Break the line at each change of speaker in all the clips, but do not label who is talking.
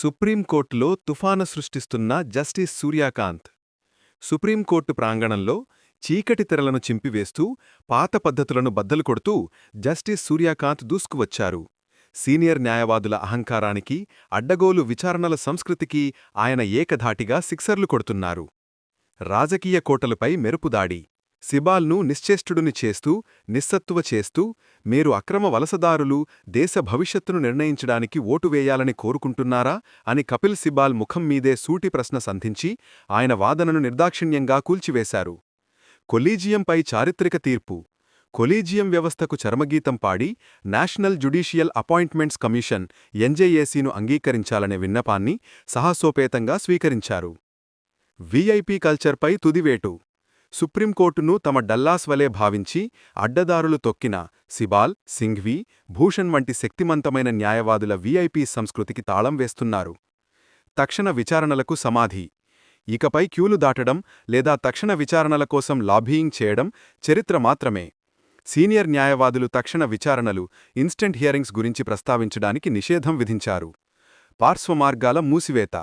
సుప్రీంకోర్టులో తుఫాను సృష్టిస్తున్న justice Surya Kant. Supreme court ప్రాంగణంలో చీకటి తెరలను చింపివేస్తూ పాత పద్ధతులను బద్దలు కొడుతూ జస్టిస్ సూర్యకాంత్ దూసుకువచ్చారు. సీనియర్ న్యాయవాదుల అహంకారానికి అడ్డగోలు విచారణల సంస్కృతికి ఆయన ఏకధాటిగా సిక్సర్లు కొడుతున్నారు. రాజకీయ కోటలపై మెరుపుదాడి. సిబాల్ను నిశ్చేష్టుడిని చేస్తూ నిస్సత్తువ చేస్తూ మీరు అక్రమ వలసదారులు దేశ భవిష్యత్తును నిర్ణయించడానికి ఓటు వేయాలని కోరుకుంటున్నారా? అని కపిల్ సిబాల్ ముఖం మీదే సూటి ప్రశ్న సంధించి ఆయన వాదనను నిర్దాక్షిణ్యంగా కూల్చివేశారు. కొలీజియంపై చారిత్రక తీర్పు. కొలీజియం వ్యవస్థకు చర్మగీతం పాడి నేషనల్ జుడీషియల్ అపాయింట్మెంట్స్ కమిషన్ ఎన్జేఏసీను అంగీకరించాలనే విన్నపాన్ని సాహసోపేతంగా స్వీకరించారు. వీఐపీ కల్చర్పై తుదివేటు సుప్రీంకోర్టును తమ డల్లాస్ వలె భావించి అడ్డదారులు తొక్కిన సిబాల్ సింఘ్వీ భూషణ్ వంటి శక్తిమంతమైన న్యాయవాదుల వీఐపీ సంస్కృతికి తాళం వేస్తున్నారు. తక్షణ విచారణలకు సమాధి. ఇకపై క్యూలు దాటడం లేదా తక్షణ విచారణల కోసం లాబీయింగ్ చేయడం చరిత్ర మాత్రమే. సీనియర్ న్యాయవాదులు తక్షణ విచారణలు ఇన్స్టెంట్ హియరింగ్స్ గురించి ప్రస్తావించడానికి నిషేధం విధించారు. పార్శ్వమార్గాల మూసివేత.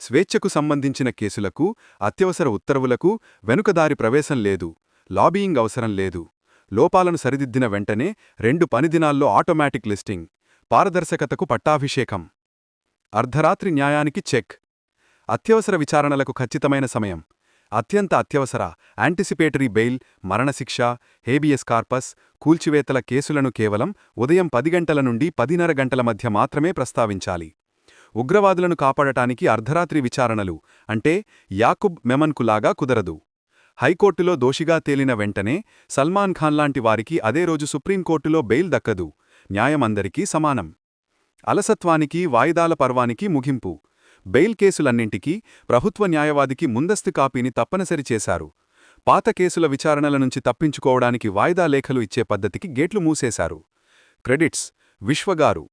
స్వేచ్ఛకు సంబంధించిన కేసులకు అత్యవసర ఉత్తర్వులకు వెనుకదారి ప్రవేశం లేదు లాబీయింగ్ అవసరం లేదు. లోపాలను సరిదిద్దిన వెంటనే రెండు పనిదినాల్లో ఆటోమేటిక్ లిస్టింగ్ పారదర్శకతకు పట్టాభిషేకం. అర్ధరాత్రి న్యాయానికి చెక్. అత్యవసర విచారణలకు ఖచ్చితమైన సమయం. అత్యంత అత్యవసర యాంటిసిపేటరీ బెయిల్ మరణశిక్ష హేబియస్ కార్పస్ కూల్చివేతల కేసులను కేవలం ఉదయం పది గంటల నుండి పదిన్నర గంటల మధ్య మాత్రమే ప్రస్తావించాలి. ఉగ్రవాదులను కాపాడటానికి అర్ధరాత్రి విచారణలు అంటే యాకుబ్ మెమన్కులాగా కుదరదు. హైకోర్టులో దోషిగా తేలిన వెంటనే సల్మాన్ ఖాన్ లాంటి వారికి అదే రోజు సుప్రీంకోర్టులో బెయిల్ దక్కదు. న్యాయమందరికీ సమానం. అలసత్వానికి వాయిదాల పర్వానికి ముగింపు. బెయిల్ కేసులన్నింటికీ ప్రభుత్వ న్యాయవాదికి ముందస్తు కాపీని తప్పనిసరి చేశారు. పాత కేసుల విచారణల నుంచి తప్పించుకోవడానికి వాయిదా లేఖలు ఇచ్చే పద్ధతికి గేట్లు మూసేశారు. క్రెడిట్స్. విశ్వగారు.